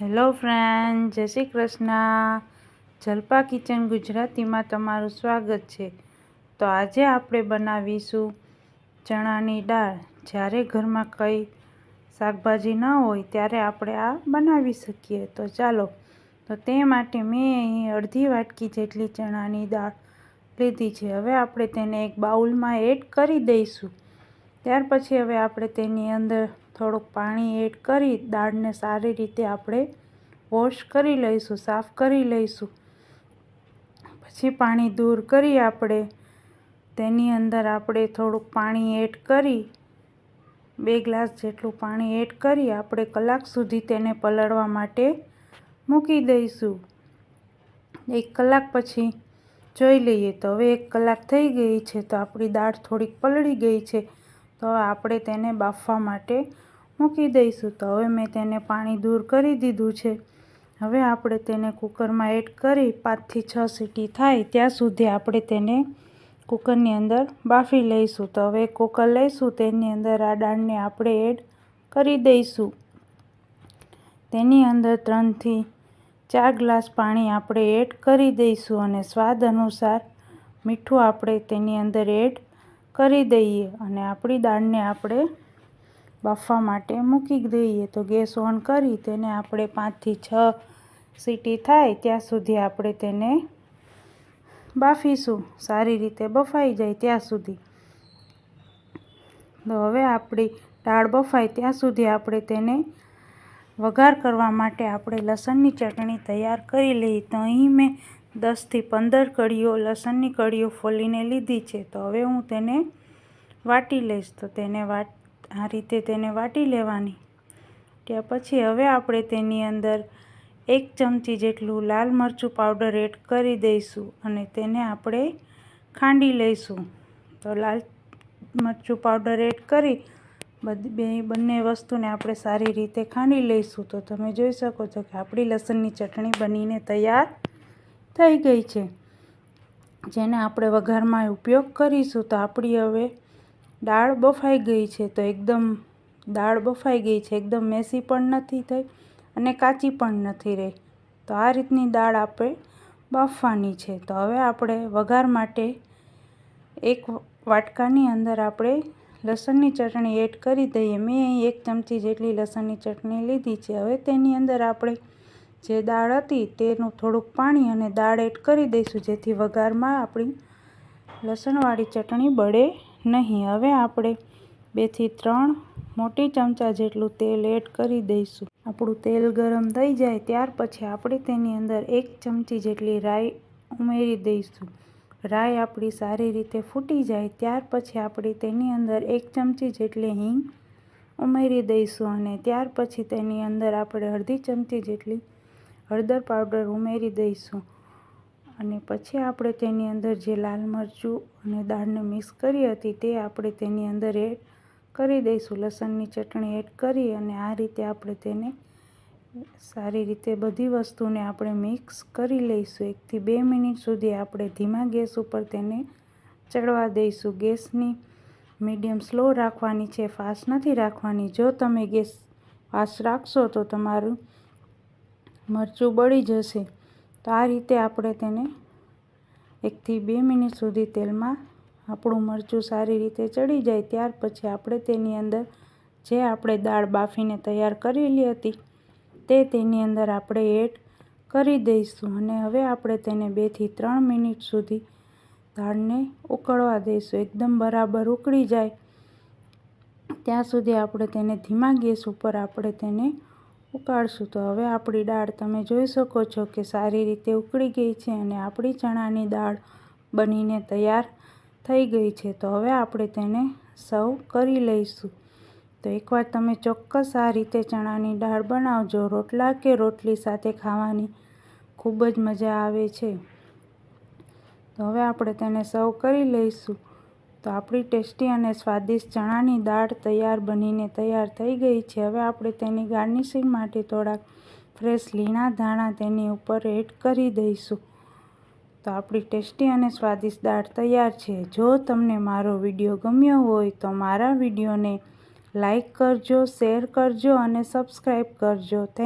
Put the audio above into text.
Hello friend, જય Shri Krishna. Jalpa kitchen ગુજરાતીમાં તમારું સ્વાગત છે. તો આજે આપણે બનાવીશું ચણાની દાળ. જ્યારે ઘરમાં કંઈ શાકભાજી ન હોય ત્યારે આપણે આ બનાવી શકીએ. તો ચાલો, તો તે માટે મેં અહીં અડધી વાટકી જેટલી ચણાની દાળ લીધી છે. હવે આપણે તેને એક બાઉલમાં એડ કરી દઈશું. ત્યાર પછી હવે આપણે તેની અંદર થોડુંક પાણી એડ કરી દાળને સારી રીતે આપણે વોશ કરી લઈશું, સાફ કરી લઈશું. પછી પાણી દૂર કરી આપણે તેની અંદર આપણે થોડુંક પાણી એડ કરી, બે ગ્લાસ જેટલું પાણી એડ કરી આપણે કલાક સુધી તેને પલળવા માટે મૂકી દઈશું. એક કલાક પછી જોઈ લઈએ તો હવે એક કલાક થઈ ગઈ છે તો આપણી દાળ થોડીક પલળી ગઈ છે. તો આપણે તેને બાફવા માટે મૂકી દઈશું. તો હવે મેં તેને પાણી દૂર કરી દીધું છે. હવે આપણે તેને કુકરમાં એડ કરી પાંચથી છ સીટી થાય ત્યાં સુધી આપણે તેને કુકરની અંદર બાફી લઈશું. તો હવે કુકર લઈશું, તેની અંદર આ દાળને આપણે એડ કરી દઈશું. તેની અંદર ત્રણથી ચાર ગ્લાસ પાણી આપણે એડ કરી દઈશું અને સ્વાદ અનુસાર મીઠું આપણે તેની અંદર એડ કરી દઈએ અને આપણી દાળને આપણે બાફવા માટે મૂકી દઈએ. તો ગેસ ઓન કરી તેને આપણે પાંચથી છ સીટી થાય ત્યાં સુધી આપણે તેને બાફીશું. સારી રીતે બફાઈ જાય ત્યાં સુધી. તો હવે આપણી દાળ બફાય ત્યાં સુધી આપણે તેને વઘાર કરવા માટે આપણે લસણની ચટણી તૈયાર કરી લઈએ. તો અહીં મેં દસથી પંદર કળીઓ લસણની કળીઓ ફોલીને લીધી છે, તો હવે હું તેને વાટી લઈશ. તો તેને વાટ, આ રીતે તેને વાટી લેવાની. ત્યાં પછી હવે આપણે તેની અંદર એક ચમચી જેટલું લાલ મરચું પાવડર એડ કરી દઈશું અને તેને આપણે ખાંડી લઈશું. તો લાલ મરચું પાવડર એડ કરી બધી, બે, બંને વસ્તુને આપણે સારી રીતે ખાંડી લઈશું. તો તમે જોઈ શકો છો કે આપણી લસણની ચટણી બનીને તૈયાર થઈ ગઈ છે. જેને આપણે વઘારમાં ઉપયોગ કરીશું તો આપણી હવે દાળ બફાઈ ગઈ છે તો એકદમ દાળ બફાઈ ગઈ છે. એકદમ મેસી પણ નથી થઈ અને કાચી પણ નથી રહી. તો આ રીતની દાળ આપણે બાફવાની છે. તો હવે આપણે વઘાર માટે એક વાટકાની અંદર આપણે લસણની ચટણી એડ કરી દઈએ. મેં અહીં એક ચમચી જેટલી લસણની ચટણી લીધી છે. હવે તેની અંદર આપણે જે દાળ હતી તેનું થોડુંક પાણી અને દાળ એડ કરી દઈશું, જેથી વઘારમાં આપણી લસણવાળી ચટણી બળે નહીં. હવે આપણે બેથી ત્રણ મોટી ચમચા જેટલું તેલ એડ કરી દઈશું. આપણું તેલ ગરમ થઈ જાય ત્યાર પછી આપણે તેની અંદર એક ચમચી જેટલી રાઈ ઉમેરી દઈશું. રાઈ આપણી સારી રીતે ફૂટી જાય ત્યાર પછી આપણે તેની અંદર એક ચમચી જેટલી હિંગ ઉમેરી દઈશું અને ત્યાર પછી તેની અંદર આપણે અડધી ચમચી જેટલી હળદર પાવડર ઉમેરી દઈશું. અને પછી આપણે તેની અંદર જે લાલ મરચું અને દાળને મિક્સ કરી હતી તે આપણે તેની અંદર એડ કરી દઈશું. લસણની ચટણી એડ કરી અને આ રીતે આપણે તેને સારી રીતે બધી વસ્તુને આપણે મિક્સ કરી લઈશું. એકથી બે મિનિટ સુધી આપણે ધીમા ગેસ ઉપર તેને ચડવા દઈશું. ગેસની મીડિયમ સ્લો રાખવાની છે, ફાસ્ટ નથી રાખવાની. જો તમે ગેસ ફાસ્ટ રાખશો તો તમારું મરચું બળી જશે. તો આ રીતે આપણે તેને એકથી બે મિનિટ સુધી તેલમાં આપણું મરચું સારી રીતે ચડી જાય. ત્યાર પછી આપણે તેની અંદર જે આપણે દાળ બાફીને તૈયાર કરેલી હતી તે તેની અંદર આપણે એડ કરી દઈશું અને હવે આપણે તેને બેથી ત્રણ મિનિટ સુધી દાળને ઉકળવા દઈશું. એકદમ બરાબર ઉકળી જાય. ત્યાં સુધી આપણે તેને ધીમા ગેસ ઉપર આપણે તેને ઉકાળશું. તો હવે આપણી દાળ તમે જોઈ શકો છો કે સારી રીતે ઉકળી ગઈ છે અને આપણી ચણાની દાળ બનીને તૈયાર થઈ ગઈ છે. તો હવે આપણે તેને સર્વ કરી લઈશું. તો એકવાર તમે ચોક્કસ આ રીતે ચણાની દાળ બનાવજો. રોટલા કે રોટલી સાથે ખાવાની ખૂબ જ મજા આવે છે. તો હવે આપણે તેને સર્વ કરી લઈશું. તો આપણી ટેસ્ટી અને સ્વાદિષ્ટ ચણાની દાળ તૈયાર બનીને તૈયાર થઈ ગઈ છે. હવે આપણે તેની ગાર્નિશિંગ માટે થોડાક ફ્રેશ લીણા ધાણા તેની ઉપર એડ કરી દઈશું. તો આપણી ટેસ્ટી અને સ્વાદિષ્ટ દાળ તૈયાર છે. જો તમને મારો વીડિયો ગમ્યો હોય તો મારા વિડીયોને લાઈક કરજો, શેર કરજો અને સબસ્ક્રાઈબ કરજો. થેન્ક